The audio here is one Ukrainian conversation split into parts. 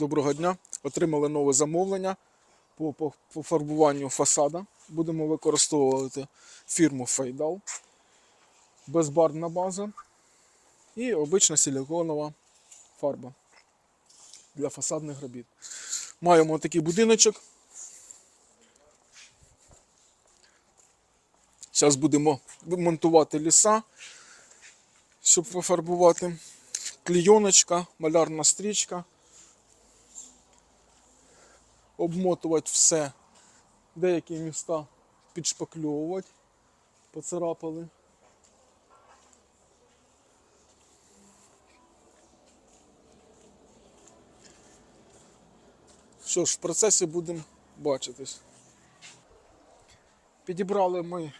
Доброго дня. Отримали нове замовлення по, по, по фарбуванню фасада. Будемо використовувати фірму Фейдал. Безбарвна база і обична силіконова фарба для фасадних робіт. Маємо такий будиночок. Зараз будемо монтувати ліса, щоб пофарбувати. Клійоночка, малярна стрічка. Обмотувати все. Деякі міста підшпакльовувати, поцарапали. Що ж, в процесі будемо бачитись. Підібрали ми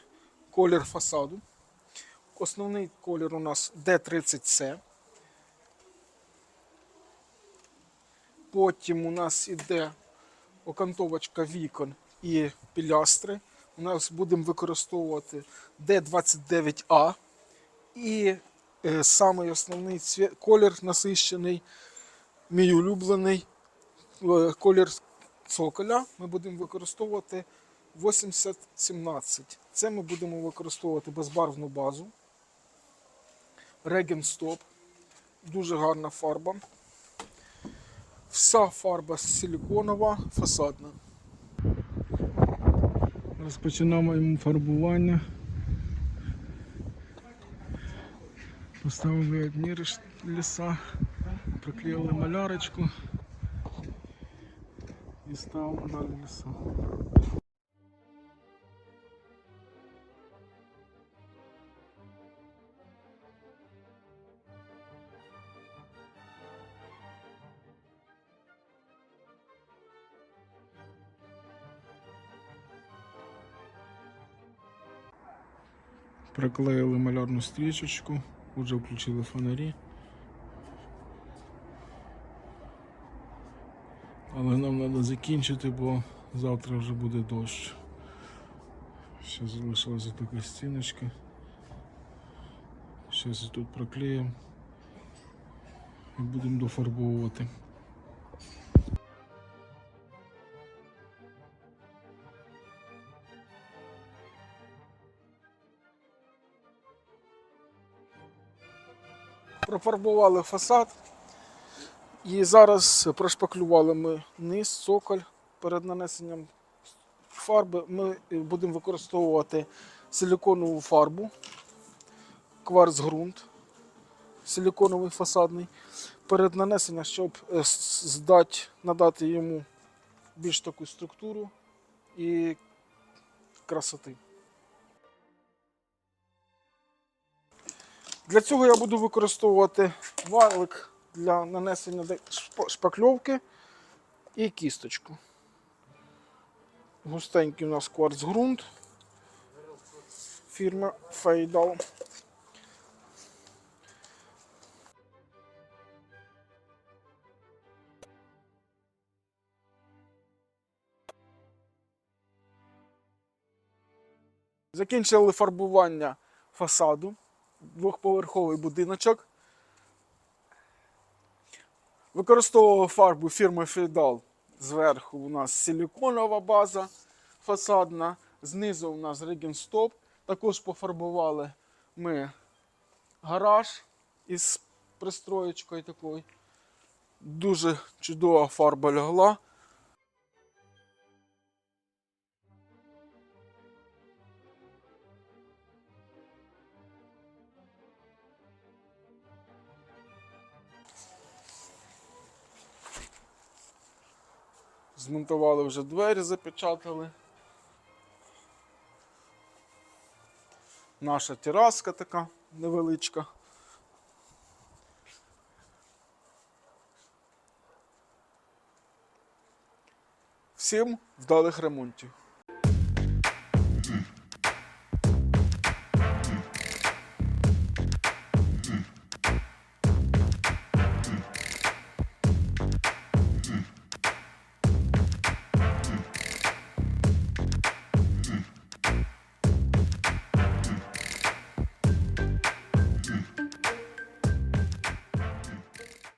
колір фасаду. Основний колір у нас D30C. Потім у нас іде окантовочка вікон і пілястри. У нас будемо використовувати D29A. І е, самий основний цвє- колір насищений, мій улюблений е, колір цоколя. Ми будемо використовувати 8017. Це ми будемо використовувати безбарвну базу. Regen Stop. Дуже гарна фарба. Вся фарба силіконова, фасадна. Розпочинаємо йому фарбування. Поставили одні реш- ліса, приклеїли малярочку і ставимо далі ліса. Приклеїли малярну стрічечку, вже включили фонарі. Але нам треба закінчити, бо завтра вже буде дощ. Ще залишилася така стіночка. Зараз тут проклеїмо і будемо дофарбовувати. Профарбували фасад. І зараз прошпаклювали ми низ, цоколь перед нанесенням фарби. Ми будемо використовувати силіконову фарбу, кварц ґрунт, силіконовий фасадний. Перед нанесенням, щоб е, здати, надати йому більш таку структуру і красоти. Для цього я буду використовувати валик для нанесення шпакльовки і кісточку. Густенький у нас кварц ґрунт фірма Фейдал. Закінчили фарбування фасаду. Двохповерховий будиночок. Використовував фарбу фірми Фейдал. Зверху у нас силіконова база фасадна, знизу у нас Регенстоп. Також пофарбували ми гараж із пристроєчкою такою. Дуже чудова фарба лягла. Змонтували вже двері, запечатали. Наша тераска така невеличка. Всім вдалих ремонтів.